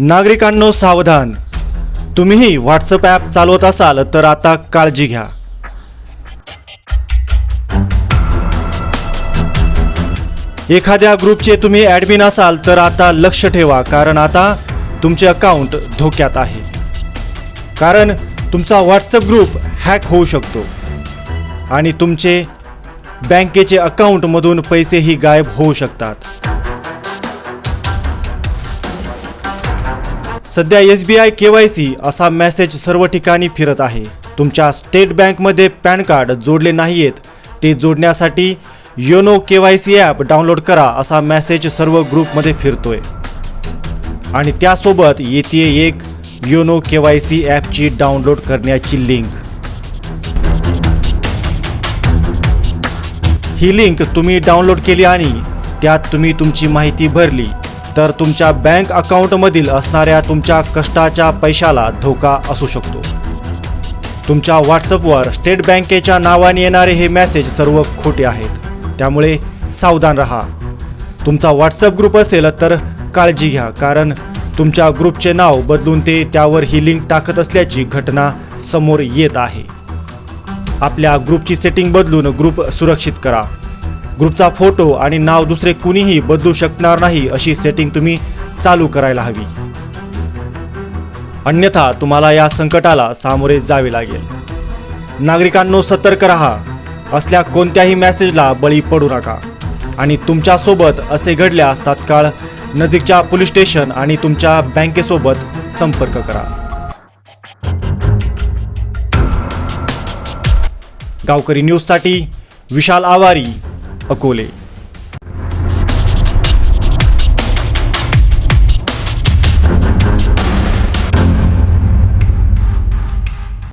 नागरिकांनो सावधान. तुम्हीही WhatsApp app चालवत असाल तर आता काळजी घ्या. एखाद्या ग्रुपचे तुम्ही ॲडमिन असाल तर आता लक्ष ठेवा कारण आता तुमचे अकाउंट धोक्यात आहे. कारण तुमचा व्हॉट्सअप ग्रुप हॅक होऊ शकतो आणि तुमचे बँकेचे अकाउंटमधून पैसेही गायब होऊ शकतात. सध्या S B I K Y C असा मेसेज सर्व ठिकाणी फिरत आहे. तुमच्या स्टेट बँकमध्ये पॅन कार्ड जोडले नाही आहेत ते जोडण्यासाठी YONO K Y C app download करा असा मेसेज सर्व ग्रुपमध्ये फिरतोय. आणि त्यासोबत येते एक योनो के वाय सी ॲपची डाउनलोड करण्याची लिंक. ही लिंक तुम्ही डाउनलोड केली आणि त्यात तुम्ही तुमची माहिती भरली. तर तुमच्या बँक अकाउंटमधील असणाऱ्या तुमच्या कष्टाच्या पैशाला धोका असू शकतो. तुमच्या व्हॉट्सअपवर स्टेट बँकेच्या नावाने येणारे हे मेसेज सर्व खोटे आहेत. त्यामुळे सावधान रहा. तुमचा व्हॉट्सअप ग्रुप असेल तर काळजी घ्या कारण तुमच्या ग्रुपचे नाव बदलून ते त्यावर ही लिंक टाकत असल्याची घटना समोर येत आहे. आपल्या ग्रुपची सेटिंग बदलून ग्रुप सुरक्षित करा. ग्रुपचा फोटो आणि नाव दुसरे कुणीही बदलू शकणार नाही अशी सेटिंग तुम्ही चालू करायला हवी. अन्यथा तुम्हाला या संकटाला सामोरे जावे लागेल. नागरिकांनो सतर्क रहा. असल्या कोणत्याही मेसेजला बळी पडू नका. आणि तुमच्यासोबत असे घडल्यास तात्काळ नजीकच्या पोलीस स्टेशन आणि तुमच्या बँकेसोबत संपर्क करा. गावकरी न्यूजसाठी विशाल आवारी अकोले.